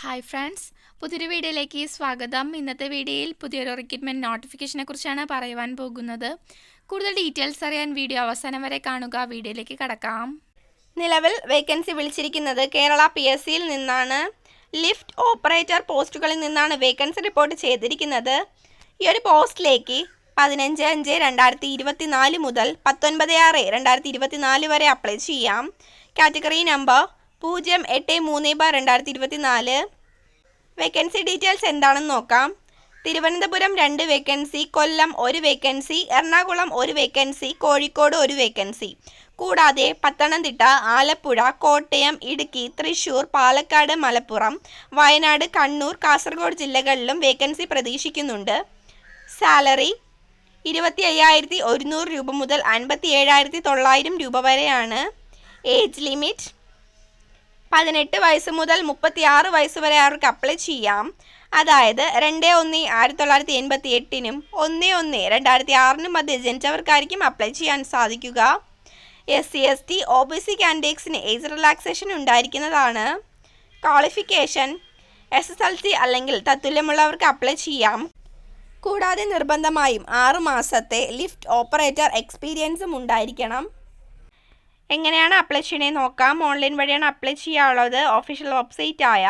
Hi friends പുതിയൊരു വീഡിയോയിലേക്ക് സ്വാഗതം. ഇന്നത്തെ വീഡിയോയിൽ പുതിയൊരു റിക്രൂട്ട്മെന്റ് നോട്ടിഫിക്കേഷനെ കുറിച്ചാണ് പറയുവാൻ പോകുന്നത്. കൂടുതൽ ഡീറ്റെയിൽസ് അറിയാൻ വീഡിയോ അവസാനം വരെ കാണുക. വീഡിയോയിലേക്ക് കടക്കാം. നിലവിൽ വേക്കൻസി വിളിച്ചിരിക്കുന്നത് കേരള പി എസ് സിയിൽ നിന്നാണ്. ലിഫ്റ്റ് ഓപ്പറേറ്റർ പോസ്റ്റുകളിൽ നിന്നാണ് വേക്കൻസി റിപ്പോർട്ട് ചെയ്തിരിക്കുന്നത്. ഈ ഒരു പോസ്റ്റിലേക്ക് പതിനഞ്ച് അഞ്ച് രണ്ടായിരത്തി ഇരുപത്തി നാല് മുതൽ പത്തൊൻപത് ആറ് രണ്ടായിരത്തി ഇരുപത്തി നാല് വരെ അപ്ലൈ ചെയ്യാം. കാറ്റഗറി നമ്പർ പൂജ്യം എട്ട് മൂന്ന് ബാർ രണ്ടായിരത്തി ഇരുപത്തി നാല് വേക്കൻസി ഡീറ്റെയിൽസ് എന്താണെന്ന് നോക്കാം. തിരുവനന്തപുരം രണ്ട് വേക്കൻസി കൊല്ലം ഒരു വേക്കൻസി എറണാകുളം ഒരു വേക്കൻസി കോഴിക്കോട് ഒരു വേക്കൻസി കൂടാതെ പത്തനംതിട്ട ആലപ്പുഴ കോട്ടയം ഇടുക്കി തൃശൂർ പാലക്കാട് മലപ്പുറം വയനാട് കണ്ണൂർ കാസർഗോഡ് ജില്ലകളിലും വേക്കൻസി പ്രതീക്ഷിക്കുന്നുണ്ട്. സാലറി ഇരുപത്തി അയ്യായിരത്തി ഒരുന്നൂറ് രൂപ മുതൽ അൻപത്തി ഏഴായിരത്തി തൊള്ളായിരം രൂപ വരെയാണ്. ഏജ് ലിമിറ്റ് പതിനെട്ട് വയസ്സ് മുതൽ മുപ്പത്തി ആറ് വയസ്സ് വരെ അവർക്ക് അപ്ലൈ ചെയ്യാം. അതായത് രണ്ട് ഒന്ന് ആയിരത്തി തൊള്ളായിരത്തി എൺപത്തി എട്ടിനും ഒന്ന് ഒന്ന് രണ്ടായിരത്തി ആറിനും മധ്യ ജനിച്ചവർക്കായിരിക്കും അപ്ലൈ ചെയ്യാൻ സാധിക്കുക. S C S T O B C കാൻഡിഡേറ്റ്സിന് age relaxation ഉണ്ടായിരിക്കുന്നതാണ്. Qualification S S L C അല്ലെങ്കിൽ തത്തുല്യമുള്ളവർക്ക് അപ്ലൈ ചെയ്യാം. കൂടാതെ നിർബന്ധമായും ആറ് മാസത്തെ ലിഫ്റ്റ് ഓപ്പറേറ്റർ എക്സ്പീരിയൻസും ഉണ്ടായിരിക്കണം. എങ്ങനെയാണ് അപ്ലൈ ചെയ്യണേ നോക്കാം. ഓൺലൈൻ വഴിയാണ് അപ്ലൈ ചെയ്യാനുള്ളത്. ഒഫീഷ്യൽ ആയ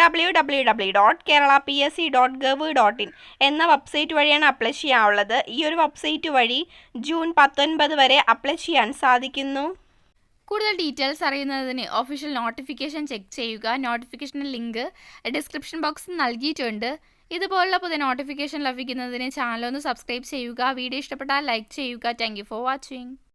W W W dot Kerala P S C dot gov dot in എന്ന വെബ്സൈറ്റ് വഴിയാണ് അപ്ലൈ ചെയ്യാനുള്ളത്. ഈ ഒരു വെബ്സൈറ്റ് വഴി ജൂൺ പത്തൊൻപത് വരെ അപ്ലൈ ചെയ്യാൻ സാധിക്കുന്നു. കൂടുതൽ ഡീറ്റെയിൽസ് അറിയുന്നതിന് ഒഫീഷ്യൽ നോട്ടിഫിക്കേഷൻ ചെക്ക് ചെയ്യുക. നോട്ടിഫിക്കേഷൻ ലിങ്ക് ഡിസ്ക്രിപ്ഷൻ ബോക്സിൽ നൽകിയിട്ടുണ്ട്. ഇതുപോലുള്ള പുതിയ നോട്ടിഫിക്കേഷൻ ലഭിക്കുന്നതിന് ചാനൽ ഒന്ന് സബ്സ്ക്രൈബ് ചെയ്യുക. വീഡിയോ ഇഷ്ടപ്പെട്ടാൽ ലൈക്ക് ചെയ്യുക. Thank for watching